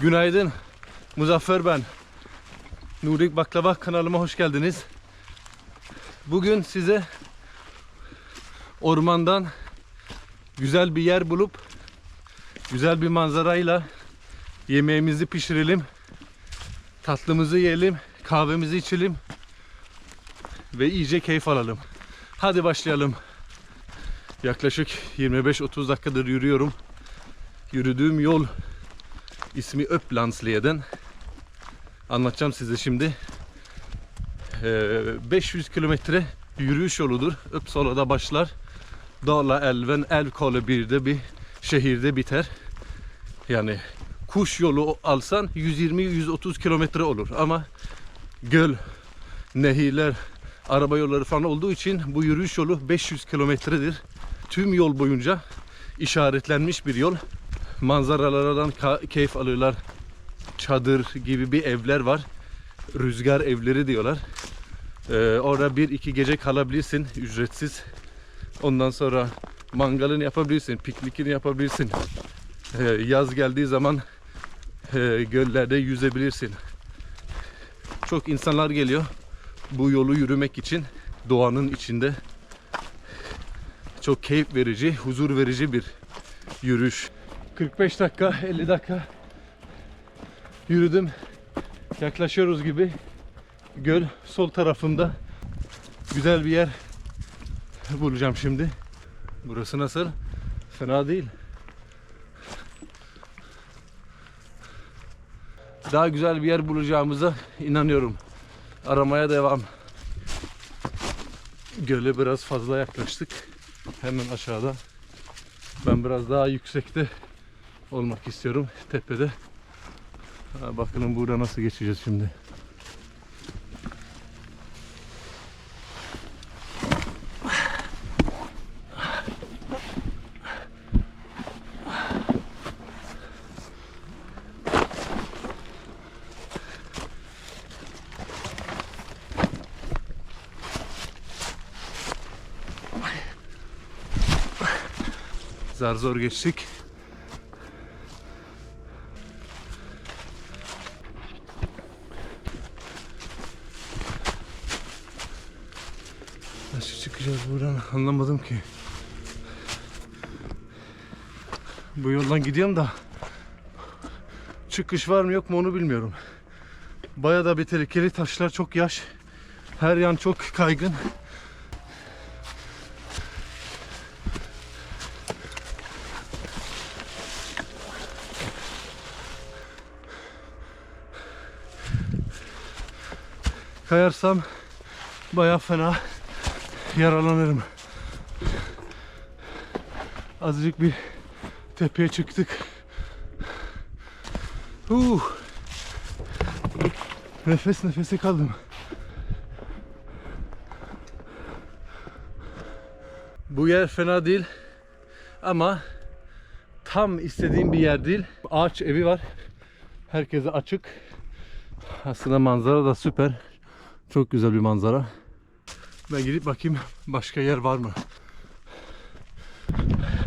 Günaydın. Muzaffer ben. Nurik Baklava kanalıma hoş geldiniz. Bugün size ormandan güzel bir yer bulup güzel bir manzarayla yemeğimizi pişirelim. Tatlımızı yiyelim, kahvemizi içelim ve iyice keyif alalım. Hadi başlayalım. Yaklaşık 25-30 dakikadır yürüyorum. Yürüdüğüm yol ismi Öplandsleden. Anlatacağım size şimdi. Ee, 500 kilometre yürüyüş yoludur. Uppsala'da başlar. Dala Elven, Älvkarle birde bir şehirde biter. Yani kuş yolu alsan 120-130 kilometre olur ama göl, nehirler, araba yolları falan olduğu için bu yürüyüş yolu 500 kilometredir. Tüm yol boyunca işaretlenmiş bir yol. Manzaralardan keyif alırlar. Çadır gibi bir evler var. Rüzgar evleri diyorlar. Ee, orada bir iki gece kalabilirsin ücretsiz. Ondan sonra mangalını yapabilirsin, piknikini yapabilirsin. Ee, yaz geldiği zaman e, göllerde yüzebilirsin. Çok insanlar geliyor bu yolu yürümek için doğanın içinde. Çok keyif verici, huzur verici bir yürüyüş. 45 dakika, 50 dakika yürüdüm. Yaklaşıyoruz gibi. Göl sol tarafında güzel bir yer bulacağım şimdi. Burası nasıl? Fena değil. Daha güzel bir yer bulacağımıza inanıyorum. Aramaya devam. Göle biraz fazla yaklaştık. Hemen aşağıda. Ben biraz daha yüksekte olmak istiyorum tepede. Ha, bakalım burada nasıl geçeceğiz şimdi. Zar zor geçtik. Nasıl çıkacağız buradan anlamadım ki. Bu yoldan gidiyorum da çıkış var mı yok mu onu bilmiyorum. Baya da bir tehlikeli taşlar çok yaş. Her yan çok kaygın. Kayarsam baya fena yaralanırım. Azıcık bir tepeye çıktık. Uh. Nefes nefese kaldım. Bu yer fena değil ama tam istediğim bir yer değil. Ağaç evi var. Herkese açık. Aslında manzara da süper. Çok güzel bir manzara. Ben gidip bakayım başka yer var mı?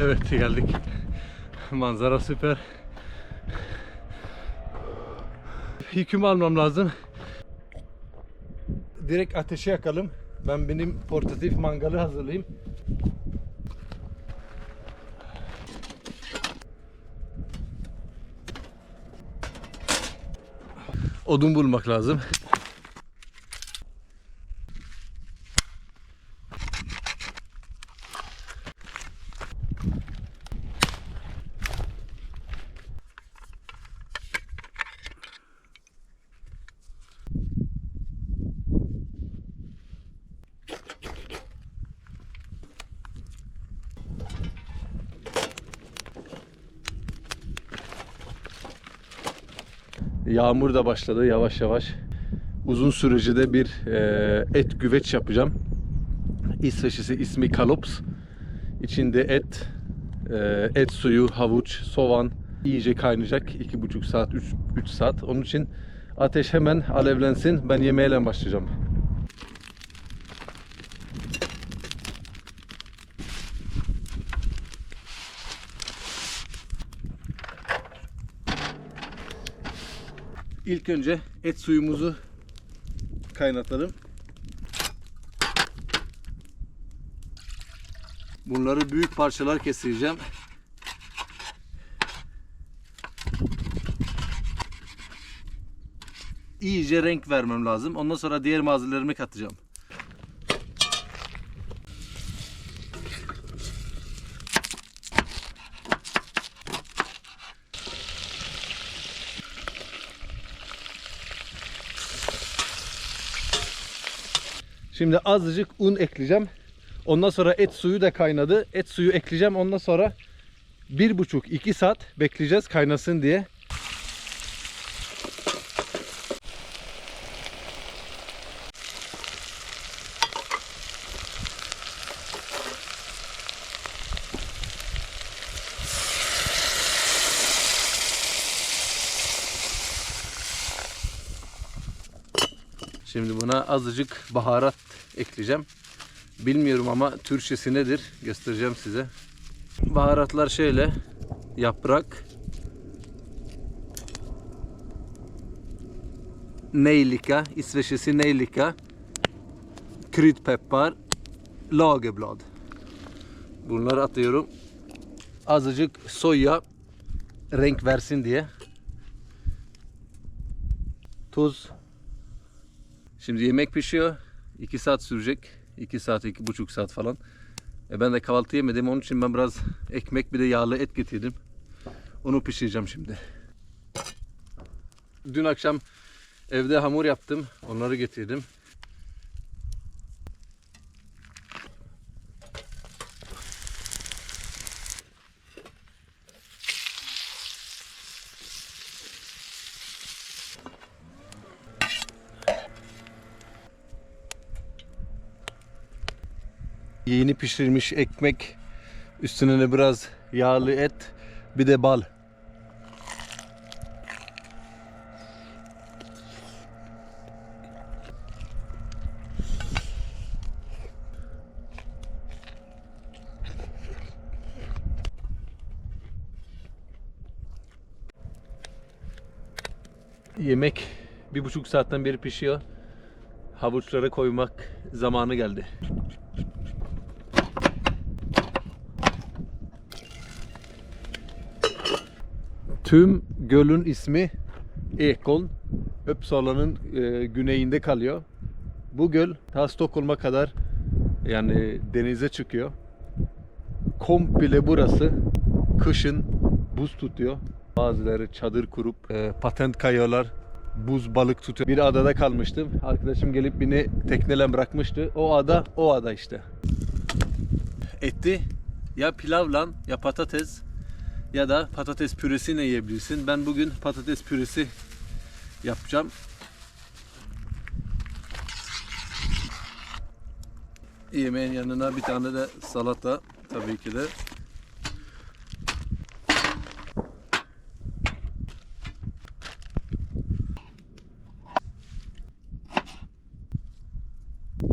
Evet geldik. Manzara süper. Yükümü almam lazım. Direkt ateşe yakalım. Ben benim portatif mangalı hazırlayayım. Odun bulmak lazım. Yağmur da başladı yavaş yavaş. Uzun süreci de bir e, et güveç yapacağım. İsveçlisi ismi kalops. İçinde et, e, et suyu, havuç, soğan iyice kaynayacak. 2,5 saat, 3, 3 saat. Onun için ateş hemen alevlensin. Ben yemeğe başlayacağım. İlk önce et suyumuzu kaynatalım. Bunları büyük parçalar keseceğim. İyice renk vermem lazım. Ondan sonra diğer malzemelerimi katacağım. Şimdi azıcık un ekleyeceğim. Ondan sonra et suyu da kaynadı. Et suyu ekleyeceğim. Ondan sonra bir buçuk iki saat bekleyeceğiz kaynasın diye. Şimdi buna azıcık baharat ekleyeceğim. Bilmiyorum ama Türkçesi nedir? Göstereceğim size. Baharatlar şöyle. Yaprak. Nejlika. İsveççesi nejlika. Kryddpeppar. Lagerblad. Bunları atıyorum. Azıcık soya renk versin diye. Tuz. Şimdi yemek pişiyor. 2 saat sürecek. 2 saat, iki buçuk saat falan. E ben de kahvaltı yemedim. Onun için ben biraz ekmek bir de yağlı et getirdim. Onu pişireceğim şimdi. Dün akşam evde hamur yaptım. Onları getirdim. Yeni pişirilmiş ekmek. Üstüne de biraz yağlı et. Bir de bal. Yemek bir buçuk saatten beri pişiyor. Havuçları koymak zamanı geldi. Tüm gölün ismi Ekon. Uppsala'nın e, güneyinde kalıyor. Bu göl ta Stockholm'a kadar yani denize çıkıyor. Komple burası kışın buz tutuyor. Bazıları çadır kurup e, patent kayıyorlar. Buz balık tutuyor. Bir adada kalmıştım. Arkadaşım gelip beni tekneyle bırakmıştı. O ada o ada işte. Etti ya pilavla ya patates ya da patates püresiyle yiyebilirsin. Ben bugün patates püresi yapacağım. Yemeğin yanına bir tane de salata tabii ki de.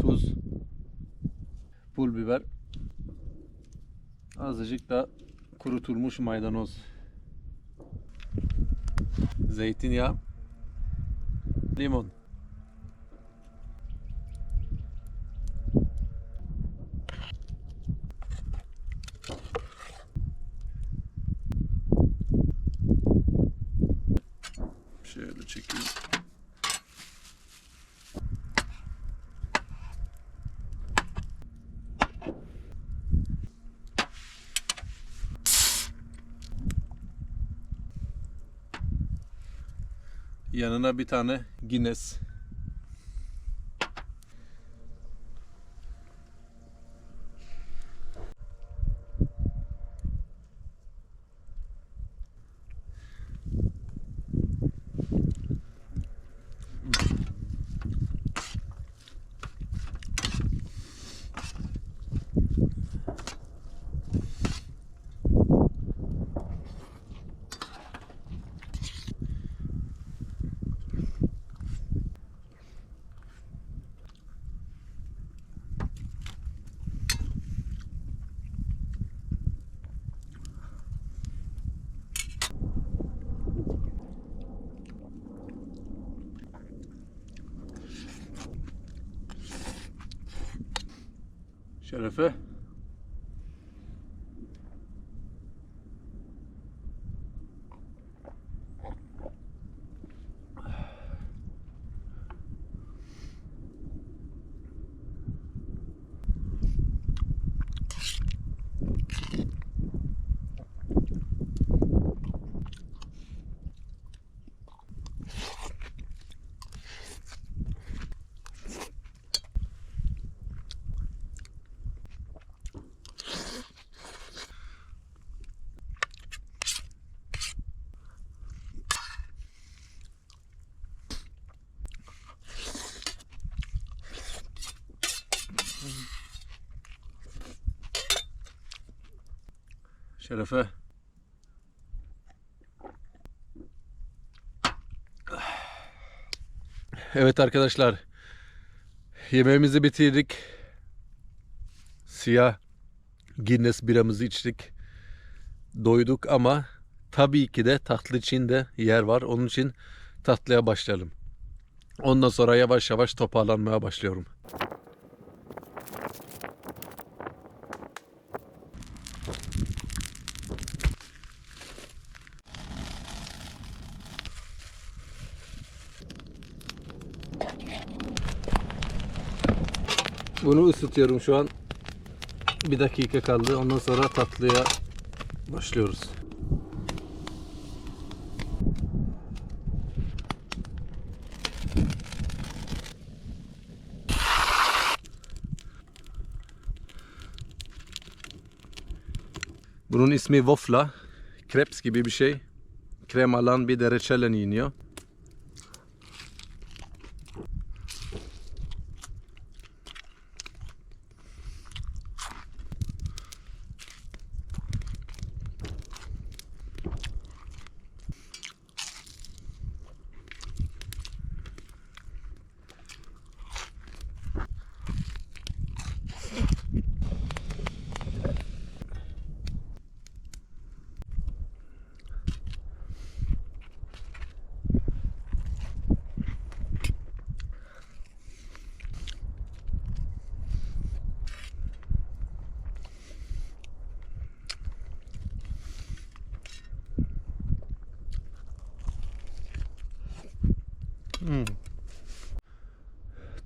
Tuz, pul biber, azıcık da kurutulmuş maydanoz, zeytinyağı, limon. Şöyle çekeyim. Yanına bir tane Guinness. Şerefe. Şerefe. Evet arkadaşlar. Yemeğimizi bitirdik. Siyah Guinness biramızı içtik. Doyduk ama tabii ki de tatlı için de yer var. Onun için tatlıya başlayalım. Ondan sonra yavaş yavaş toparlanmaya başlıyorum. Bunu ısıtıyorum şu an. Bir dakika kaldı. Ondan sonra tatlıya başlıyoruz. Bunun ismi Wafla. Kreps gibi bir şey. Kremalan bir de reçellen yeniyor.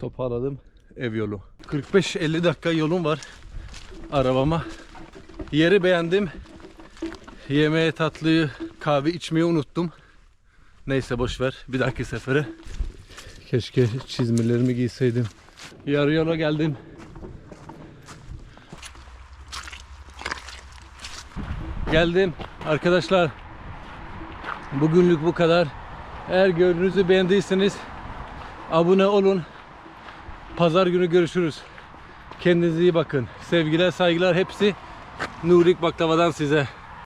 Toparladım ev yolu. 45-50 dakika yolum var arabama. Yeri beğendim. Yemeğe tatlıyı kahve içmeyi unuttum. Neyse boş ver. Bir dahaki sefere. Keşke çizmelerimi giyseydim. Yarı yola geldim. Geldim arkadaşlar. Bugünlük bu kadar. Eğer gördüğünüzü beğendiyseniz abone olun. Pazar günü görüşürüz. Kendinize iyi bakın. Sevgiler, saygılar hepsi Nurik Baklava'dan size.